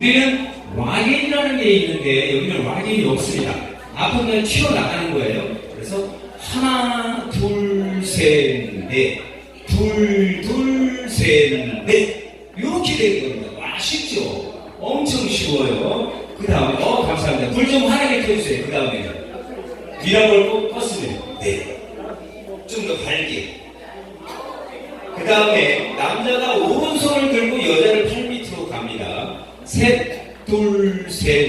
우리는 락인이라는 게 있는데 여기는 락인이 없습니다. 아픈 건 튀어나가는 거예요. 그래서 하나, 둘, 셋, 넷. 둘, 둘, 셋, 넷. 이렇게 되는 겁니다. 와, 쉽죠? 엄청 쉬워요. 그 다음에, 어, 감사합니다. 불 좀 환하게 켜주세요. 그 다음에. 미라볼 꼭 껐으면, 네. 좀 더 밝게. 그 다음에 남자가 오른손을 들고 여자를 팔. 셋, 둘, 셋,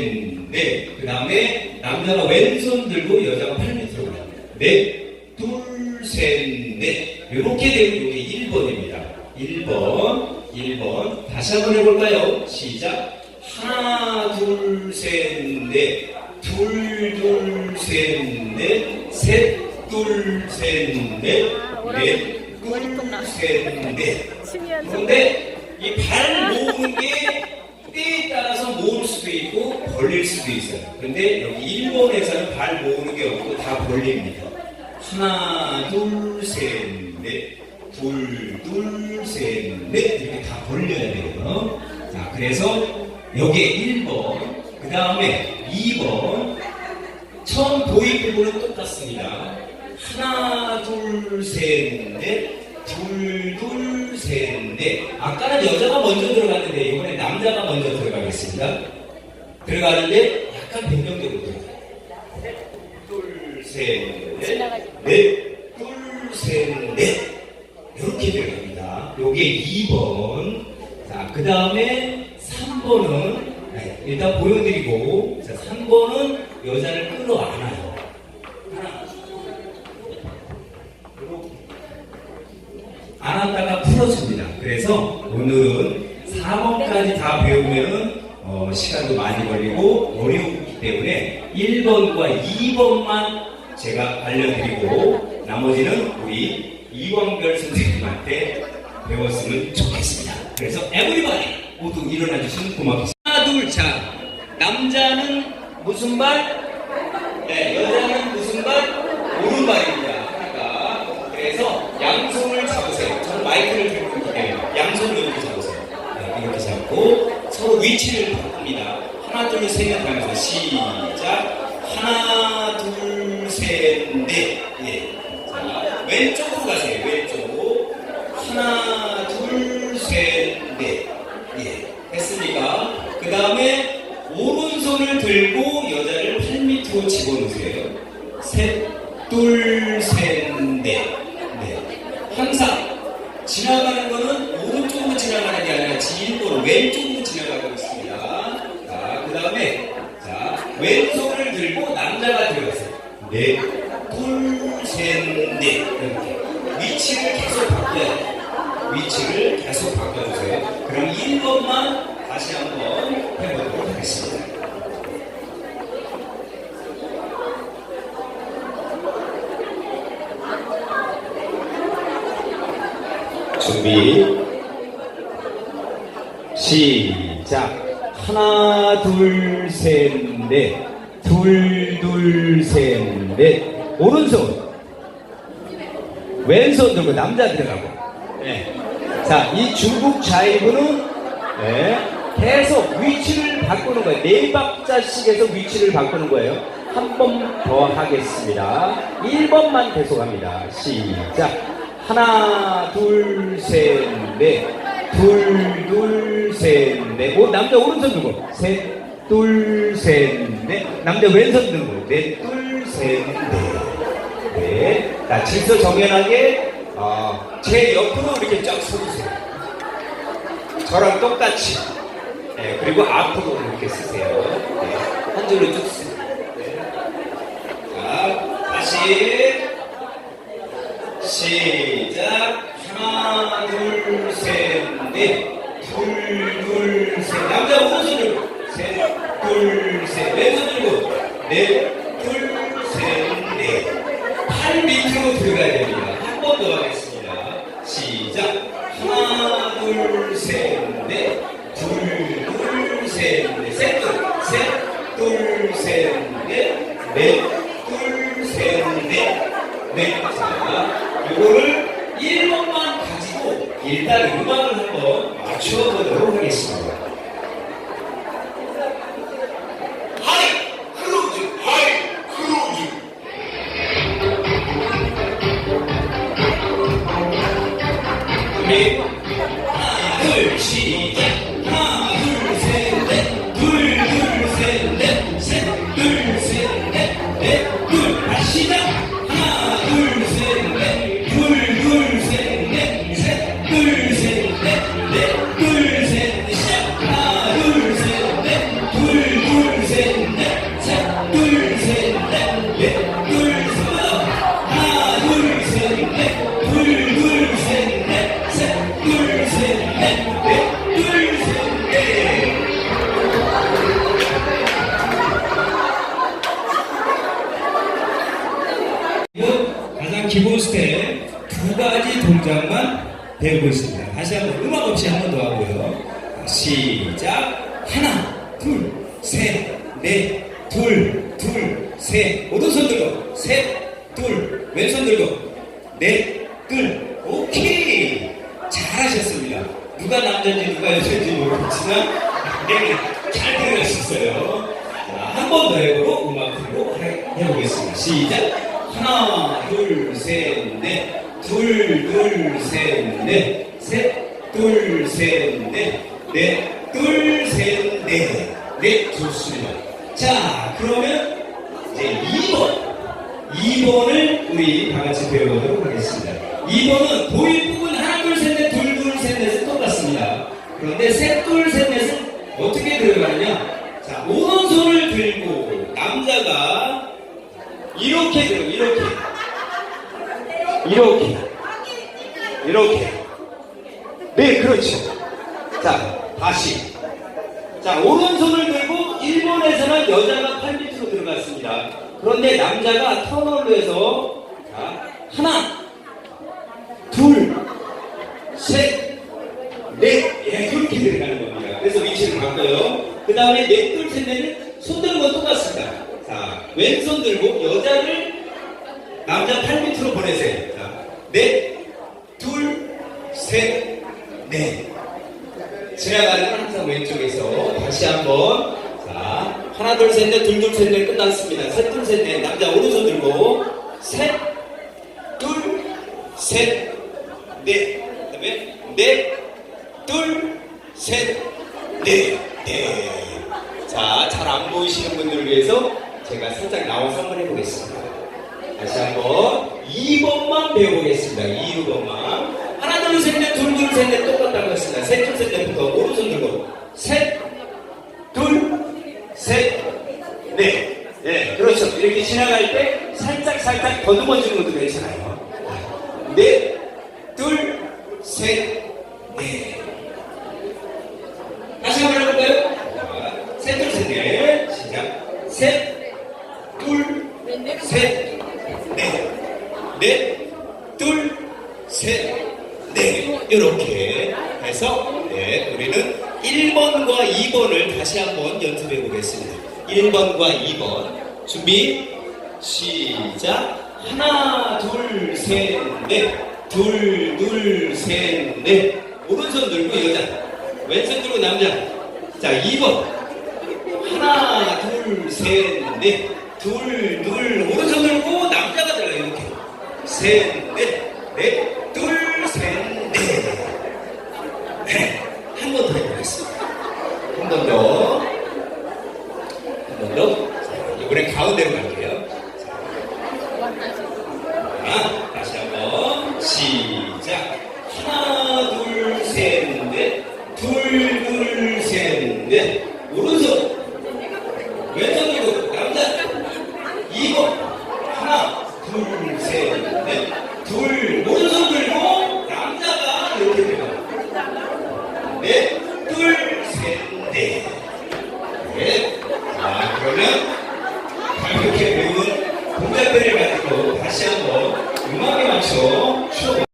넷. 그 다음에 남자가 왼손 들고 여자가 팔 밑으로 갑니다. 넷, 둘, 셋, 넷. 이렇게 되면 이게 1번입니다. 1번, 1번. 다시 한번 해볼까요? 시작. 하나, 둘, 셋, 넷. 둘, 둘, 셋, 넷. 셋, 둘, 셋, 넷. 넷, 둘, 셋, 넷. 취미한 그런데 이 발 모으는 게 때에 따라서 모을 수도 있고 벌릴 수도 있어요. 근데 여기 일본에서는 발 모으는 게 없고 다 벌립니다. 하나, 둘, 셋, 넷. 둘, 둘, 셋, 넷. 이렇게 다 벌려야 돼요. 자, 그래서 여기에 1번, 그 다음에 2번, 처음 도입 부분은 똑같습니다. 하나, 둘, 셋, 넷. 둘, 둘, 셋, 넷. 아까는 여자가 먼저 들어갔는데 남자가 먼저 들어가겠습니다. 들어가는데 약간 변경적으로 들어가요. 셋, 둘, 셋, 넷. 넷, 둘, 셋, 넷. 이렇게 들어갑니다. 요게 2번. 자, 그 다음에 3번은 일단 보여드리고 자, 3번은 여자를 끌어안아요. 안았다가 풀어줍니다. 그래서 오늘은 4번까지 다 배우면은 어, 시간도 많이 걸리고 어려우기 때문에 1번과 2번만 제가 알려드리고 나머지는 우리 이광별 선생님한테 배웠으면 좋겠습니다. 그래서 에브리바디 모두 일어나 주시면 고맙겠습니다. 하나 둘자 남자는 무슨 발? 네 여자는 무슨 발? 오른발입니다. 그러니까 그래서 양손을 잡으세요. 저는 마이크를 들고 있기 때문에 양손을 이렇게 잡으세요. 잡고 서로 위치를 바꿉니다. 하나, 둘, 셋, 넷 하면서 시작. 하나, 둘, 셋, 넷. 예. 자, 왼쪽으로 가세요. 왼쪽. 하나, 둘, 셋, 넷. 예. 됐습니까? 그 다음에 오른손을 들고 여자를 팔 밑으로 집어넣으세요. 셋, 둘, 셋, 넷. 네. 항상 지나가는 거는 오른쪽으로 일부러 왼쪽으로 지나가고 있습니다. 자, 그 다음에 자 왼손을 들고 남자가 들어가세요. 넷, 둘, 셋, 넷 이렇게 위치를 계속 바꿔야 돼요. 위치를 계속 바꿔주세요. 그럼 1번만 다시 한번 해보도록 하겠습니다. 준비 시작. 하나 둘 셋 넷 둘 둘 셋 넷. 오른손. 왼손 들고 남자 들어가고. 네. 자 이 중국 자이브는 네. 계속 위치를 바꾸는 거예요. 네 박자씩에서 위치를 바꾸는 거예요. 한 번 더 하겠습니다. 1번만 계속합니다. 시작. 하나, 둘, 셋, 넷. 둘, 둘, 셋, 넷. 오, 남자 오른손 들고. 셋, 둘, 셋, 넷. 남자 왼손 들고. 넷, 둘, 셋, 넷. 네. 자, 질서 정연하게, 어, 제 옆으로 이렇게 쫙 서주세요. 저랑 똑같이. 네, 그리고 앞으로 이렇게 쓰세요. 네, 한 줄로 쭉 쓰세요. 네. 자, 다시. 시작 하나 둘셋넷. 둘둘셋 남자 오른손 들고 셋둘셋 왼손 들고 넷둘셋넷팔 밑으로 들어가야 됩니다 한 번 더 하겠습니다 시작 하나 둘셋넷 둘둘셋넷넷둘셋넷넷 자, 이거를 1번만 가지고 일단 음악을 한번 맞춰보도록 하겠습니다. 네. 하나, 둘, 셋. 배우고 있습니다. 다시 한번 음악 없이 한 번 더 하고요. 시작. 하나, 둘, 셋, 넷, 둘, 둘, 셋. 오른손 들고, 셋, 둘, 왼손 들고, 넷, 둘. 오케이. 잘하셨습니다. 누가 남자인지 누가 여자인지 모르겠지만, 네, 잘 들으셨어요. 자, 한번 더 해보고 음악 틀고 해- 해보겠습니다. 시작. 하나, 둘, 셋, 넷. 둘, 둘, 셋, 넷. 셋, 둘, 셋, 넷. 넷, 둘, 셋, 넷. 네, 좋습니다. 자, 그러면 이제 2번. 2번을 우리 다 같이 배워보도록 하겠습니다. 2번은 보일 부분 하나, 둘, 셋, 넷, 둘, 둘, 셋, 넷은 똑같습니다. 그런데 셋, 둘, 셋, 넷은 어떻게 들어가느냐? 자, 오른손을 들고 남자가 이렇게 들어, 이렇게. 이렇게. 이렇게. 네, 그렇죠. 자, 다시. 자, 오른 손을 들고 일본에서는 여자가 팔 밑으로 들어갔습니다. 그런데 남자가 턴홀로 해서 자, 하나, 둘, 셋, 넷, 예, 그렇게 들어가는 겁니다. 그래서 위치를 바꿔요. 그 다음에 넷, 둘, 셋, 넷은 손 드는 건 똑같습니다. 자, 왼손 들고 여자를 남자 팔 밑으로 보내세요. 자, 넷, 둘, 셋, 넷. 지나가는 건 항상 왼쪽에서 다시 한번. 자 하나 둘 셋 넷 둘 둘 셋 넷 끝났습니다. 셋 둘 셋 넷. 남자 오른손 들고. 셋 둘 셋 넷. 그다음에 넷둘셋넷네자잘 안 보이시는 분들을 위해서 제가 살짝 나와서 한번 해보겠습니다. 다시 한번 2번만 배워보겠습니다. 2번만. 하나 둘 셋 넷 둘 둘 셋 넷 똑같다고 했습니다. 셋둘셋 넷부터 오른손 들고. 셋둘셋넷 네, 그렇죠 이렇게 지나갈 때 살짝 살짝 더듬어 주는 것도 괜찮아요 넷 둘 셋 넷 다시 한번 해볼까요? 셋 둘 셋 넷 시작 셋 둘 셋 넷, 넷, 둘, 셋, 넷. 이렇게 해서, 네, 우리는 1번과 2번을 다시 한번 연습해 보겠습니다. 1번과 2번. 준비, 시작. 하나, 둘, 셋, 넷. 둘, 둘, 셋, 넷. 오른손 들고 여자. 왼손 들고 남자. 자, 2번. 하나, 둘, 셋, 넷. 둘, 둘, 오른손 들고 남자가 들어요, 이렇게. 셋, 넷, 넷, 둘, 셋, 넷. 네. 한 번 더 해보겠습니다. 한 번 더. 한 번 더. 자, 이번엔 가운데로 갈게요. 자, 다시 한 번. 시작. 하나, 둘, 셋, 넷. 둘, 둘, 셋, 넷. 오른손. 왼손 들고 남자 2번 하나 둘 셋 넷 둘 오른손 들고 남자가 이렇게 돼요 넷둘 셋넷 네. 자 그러면 가볍게 배운 동작들을 가지고 다시 한번 음악에 맞춰 추어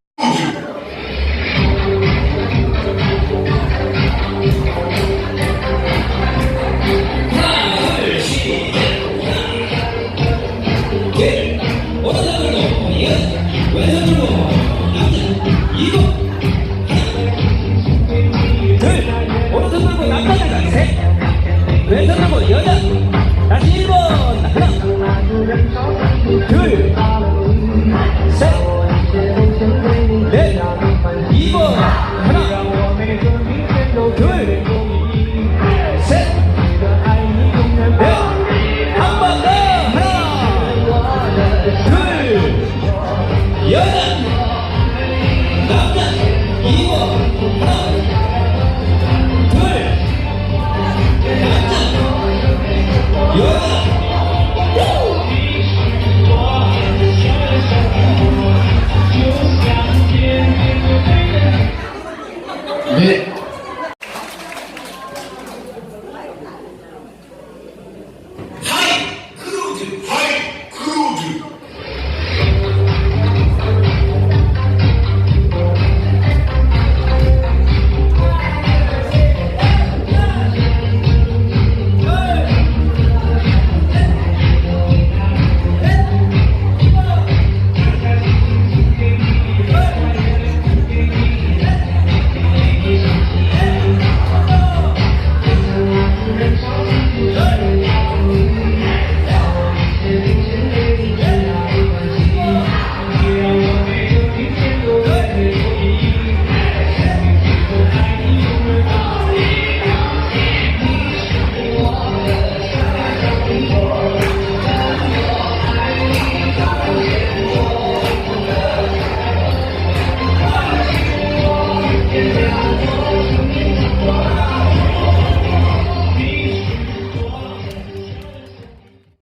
네.